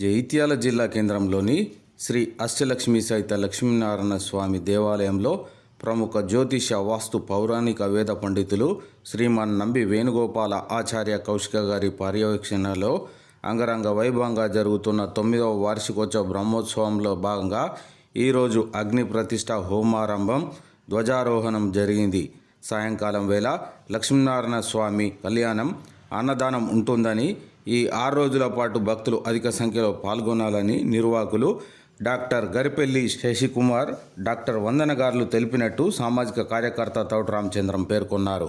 జైత్యాల జిల్లా కేంద్రంలోని శ్రీ అష్టలక్ష్మి సహిత లక్ష్మీనారాయణ స్వామి దేవాలయంలో ప్రముఖ జ్యోతిష వాస్తు పౌరాణిక వేద పండితులు శ్రీమాన్ నంబి వేణుగోపాల ఆచార్య కౌశిక గారి పర్యవేక్షణలో అంగరంగ వైభవంగా జరుగుతున్న తొమ్మిదవ వార్షికోత్సవ బ్రహ్మోత్సవంలో భాగంగా ఈరోజు అగ్ని ప్రతిష్ట హోమారంభం ధ్వజారోహణం జరిగింది. సాయంకాలం వేళ లక్ష్మీనారాయణ స్వామి కళ్యాణం అన్నదానం ఉంటుందని ఈ ఆరు రోజుల పాటు భక్తులు అధిక సంఖ్యలో పాల్గొనాలని నిర్వాహకులు డాక్టర్ గరిపెల్లి శశికుమార్ డాక్టర్ వందన గారులు తెలిపినట్టు సామాజిక కార్యకర్త తౌట రామచంద్రం పేర్కొన్నారు.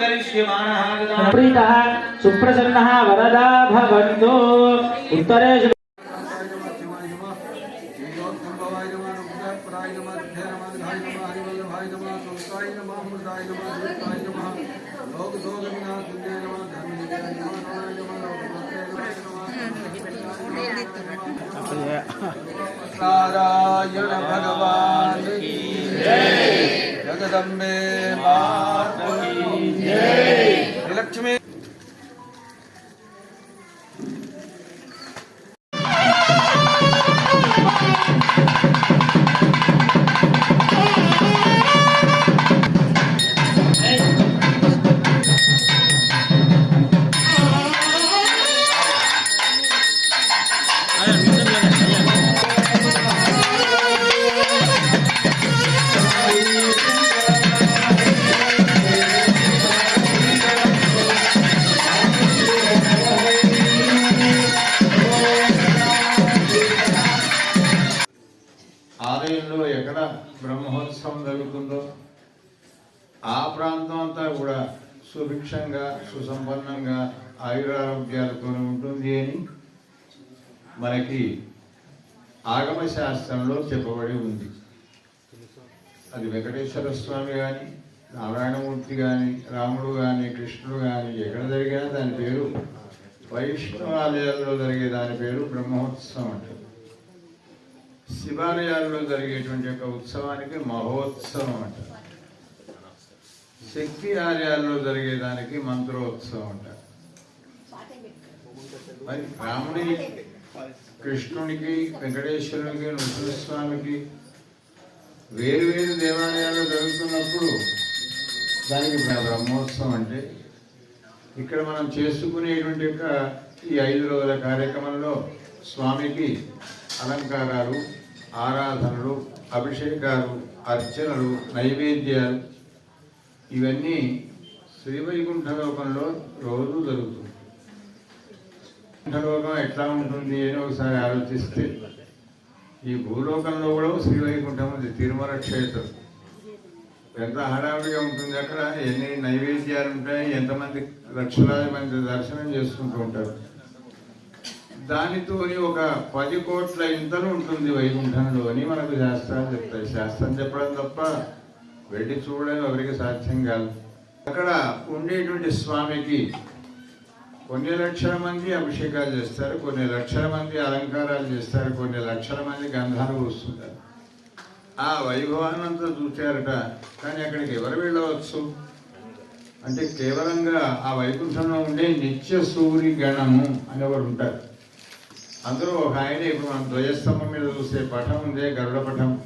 करिष्यमाणः ददामि प्रीतः सुप्रसन्नः वरदा भवन्तु। उत्तरेषु नारायण भगवान की जय। जगदम्बे బ్రహ్మోత్సవం జరుగుతుందో ఆ ప్రాంతం అంతా కూడా సుభిక్షంగా సుసంపన్నంగా ఆయురారోగ్యాలతో ఉంటుంది అని మనకి ఆగమ శాస్త్రంలో చెప్పబడి ఉంది. అది వెంకటేశ్వర స్వామి కానీ నారాయణమూర్తి కానీ రాముడు కానీ కృష్ణుడు కానీ ఎక్కడ జరిగినా దాని పేరు వైష్ణవాలయాల్లో జరిగే దాని పేరు బ్రహ్మోత్సవం అంటారు. శివాలయాల్లో జరిగేటువంటి యొక్క ఉత్సవానికి మహోత్సవం అంటారు. శక్తి ఆలయాల్లో జరిగేదానికి మంత్రోత్సవం అంటారు. మరి రాముని కృష్ణునికి వెంకటేశ్వరునికి నృసింహస్వామికి వేరు వేరు దేవాలయాల్లో జరుగుతున్నప్పుడు దానికి బ్రహ్మోత్సవం అంటే ఇక్కడ మనం చేసుకునేటువంటి యొక్క ఈ ఐదు రోజుల కార్యక్రమంలో స్వామికి అలంకారాలు ఆరాధనలు అభిషేకాలు అర్చనలు నైవేద్యాలు ఇవన్నీ శ్రీవైకుంఠ లోకంలో రోజు జరుగుతుంది. లోకం ఎట్లా ఉంటుంది అని ఒకసారి ఆలోచిస్తే ఈ భూలోకంలో కూడా శ్రీవైకుంఠం ఉంది తిరుమల క్షేత్రం. ఎంత హడావిడిగా ఉంటుంది అక్కడ ఎన్ని నైవేద్యాలు ఉంటాయి ఎంతమంది లక్షలాది మంది దర్శనం చేసుకుంటూ ఉంటారు. దానితోని ఒక పది కోట్ల ఇంతలు ఉంటుంది వైకుంఠంలో అని మనకు శాస్త్రాలు చెప్తాయి. శాస్త్రం చెప్పడం తప్ప వెళ్ళి చూడడం ఎవరికి సాధ్యం కాదు. అక్కడ ఉండేటువంటి స్వామికి కొన్ని లక్షల మంది అభిషేకాలు చేస్తారు కొన్ని లక్షల మంది అలంకారాలు చేస్తారు కొన్ని లక్షల మంది గంధాలు పూస్తుంటారు. ఆ వైభవాన్నంతా చూచారట కానీ అక్కడికి ఎవరు వెళ్ళవచ్చు? అంటే కేవలంగా ఆ వైకుంఠంలో ఉండే నిత్య సూర్య గణము అని ఒకరు ఉంటారు. అందులో ఒక ఆయన. ఇప్పుడు మనం ధ్వజస్తంభం మీద చూసే పటం ఉందే గరుడ పటం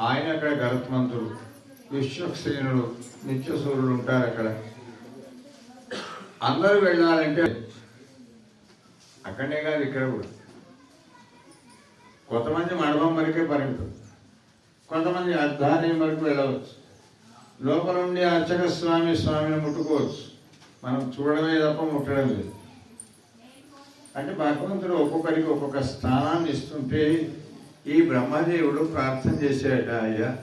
ఆయన అక్కడ గరుత్మంతుడు విశ్వక్సేనుడు నిత్య సూర్యుడు ఉంటారు అక్కడ. అందరూ వెళ్ళాలంటే అక్కడే కాదు ఇక్కడ కూడా. కొంతమంది మండపం వరకే పరిమితం. కొంతమంది అర్ధాలయం వరకు వెళ్ళవచ్చు. లోపల ఉండి అర్చక స్వామి స్వామిని ముట్టుకోవచ్చు. మనం చూడమే తప్ప ముట్టడం లేదు. అంటే భగవంతుడు ఒక్కొక్కరికి ఒక్కొక్క స్థానాన్ని ఇస్తుంటే ఈ బ్రహ్మదేవుడు ప్రార్థన చేశాడ అయ్యా.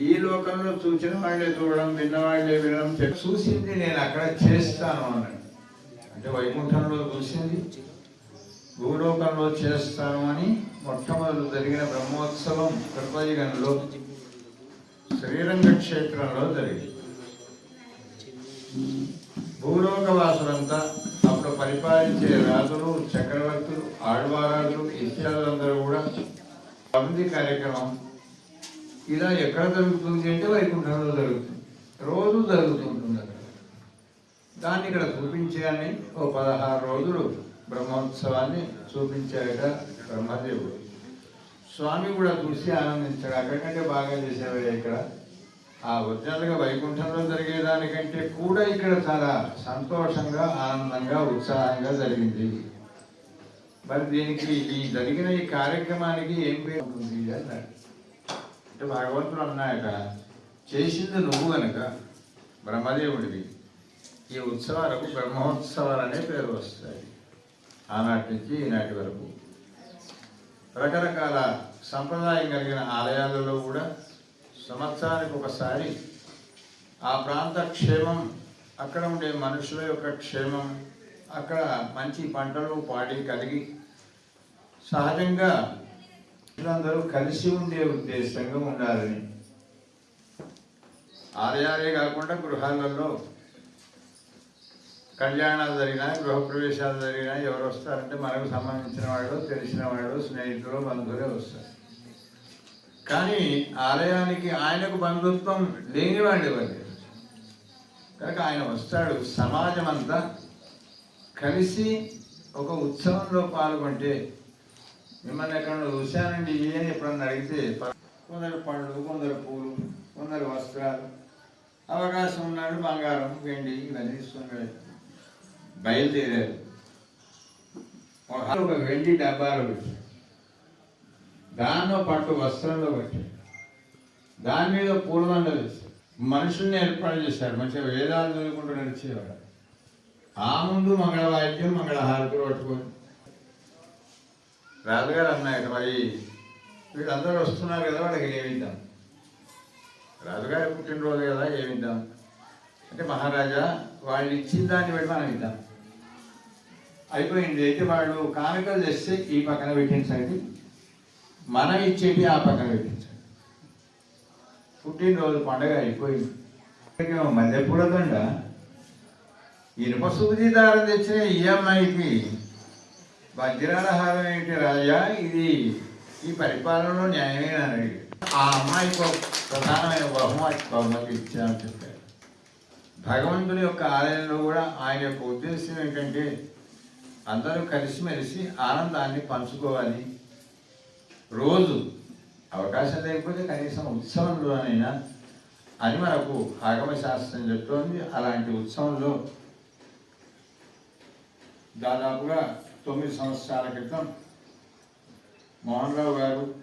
ఈ లోకంలో చూసిన వాళ్ళే చూడడం విన్నవాళ్ళే వినడం చూసింది నేను అక్కడ చేస్తాను అన్నాడు. అంటే వైకుంఠంలో చూసింది. భూలోకంలో చేస్తాను అని మొట్టమొదటి జరిగిన బ్రహ్మోత్సవం కృపయుగంలో శ్రీరంగ క్షేత్రంలో జరిగింది. భూలోక వాసులంతా పరిపాలించే రాజులు చక్రవర్తులు ఆడవారాలు ఇత్యాదులందరూ కూడా అభివృద్ధి కార్యక్రమం ఇలా ఎక్కడ జరుగుతుంది అంటే వైకుంఠంలో జరుగుతుంది. రోజు జరుగుతుంటుంది అక్కడ. దాన్ని ఇక్కడ చూపించాలని ఓ పదహారు రోజులు బ్రహ్మోత్సవాన్ని చూపించారట బ్రహ్మదేవుడు. స్వామి కూడా చూసి ఆనందించాడు. అక్కడికంటే బాగా చేసేవాడు ఇక్కడ. ఆ ఒరిజినల్గా వైకుంఠంలో జరిగేదానికంటే కూడా ఇక్కడ చాలా సంతోషంగా ఆనందంగా ఉత్సాహంగా జరిగింది. మరి దీనికి ఈ జరిగిన ఈ కార్యక్రమానికి ఏం పేరు ఉంటుంది అన్నాడు అంటే భగవంతుడు అన్నాయట చేసింది నువ్వు కనుక బ్రహ్మదేవుడివి ఈ ఉత్సవాలకు బ్రహ్మోత్సవాలు అనే పేరు వస్తాయి. ఆనాటి నుంచి ఈనాటి వరకు. రకరకాల సంప్రదాయం కలిగిన ఆలయాలలో కూడా సంవత్సరానికి ఒకసారి ఆ ప్రాంత క్షేమం అక్కడ ఉండే మనుషుల యొక్క క్షేమం అక్కడ మంచి పంటలు పాడి కలిగి సహజంగా అందరూ కలిసి ఉండే ఉద్దేశంగా ఉండాలని. ఆలయాలే కాకుండా గృహాలలో కళ్యాణాలు జరిగినా గృహప్రవేశాలు జరిగినా ఎవరు వస్తారంటే మనకు సంబంధించిన వాళ్ళు తెలిసిన వాళ్ళు స్నేహితులు బంధువులే వస్తారు. కానీ ఆలయానికి ఆయనకు బంధుత్వం లేని వాళ్ళు ఎవరు కనుక ఆయన వస్తాడు సమాజం అంతా కలిసి ఒక ఉత్సవంలో పాల్గొంటే మిమ్మల్ని ఎక్కడ చూశానండి ఏని ఎప్పుడన్నా అడిగితే కొందరు పండ్లు కొందరు పూలు కొందరు వస్త్రాలు అవకాశం ఉన్నాడు బంగారం వెండి ఇవన్నీ ఇస్తున్నాడు బయలుదేరారు ఒక ఒక వెండి డబ్బాలో పెట్టారు దాన్నో పట్టు వస్త్రంలో పెట్టాడు. దాని మీద పూలదండ వేశాడు. మనుషుల్ని ఏర్పాటు చేశాడు. మంచిగా వేదాలు చదువుకుంటూ నడిచేవాడు. ఆ ముందు మంగళ వాయిద్యం మంగళ హారతులు పట్టుకొని. రాజుగారు అన్నాడు మరి వీళ్ళందరూ వస్తున్నారు కదా వాళ్ళకి ఏమిద్దాం? రాజుగారి పుట్టినరోజు కదా ఏమిద్దాం? అంటే మహారాజా వాళ్ళు ఇచ్చిన దాన్ని బట్టి మనం ఇద్దాం. అయిపోయింది. అయితే వాళ్ళు కానుకలు తెస్తే ఈ పక్కన పెట్టించండి మనం ఇచ్చేది ఆ పక్కన పెట్టించాడు పుట్టినరోజు పండగ అయిపోయింది. మల్లెపూల దండ ఇనుప సూది దారం తెచ్చిన ఈఎంఐకి వజ్రాల హారం ఏంటి రాజా? ఇది ఈ పరిపాలనలో న్యాయమైన ఆ అమ్మాయికి ఒక ప్రధానమైన బహుమతి బహుమతి ఇచ్చామని చెప్పారు భగవంతుని యొక్క ఆలయంలో కూడా ఆయన యొక్క ఉద్దేశం ఏంటంటే అందరూ కలిసిమెలిసి ఆనందాన్ని పంచుకోవాలి. రోజు అవకాశం లేకపోతే కనీసం ఉత్సవంలోనైనా అని మనకు ఆగమ శాస్త్రం చెప్తోంది. అలాంటి ఉత్సవంలో దాదాపుగా తొమ్మిది సంవత్సరాల క్రితం మోహన్ రావు గారు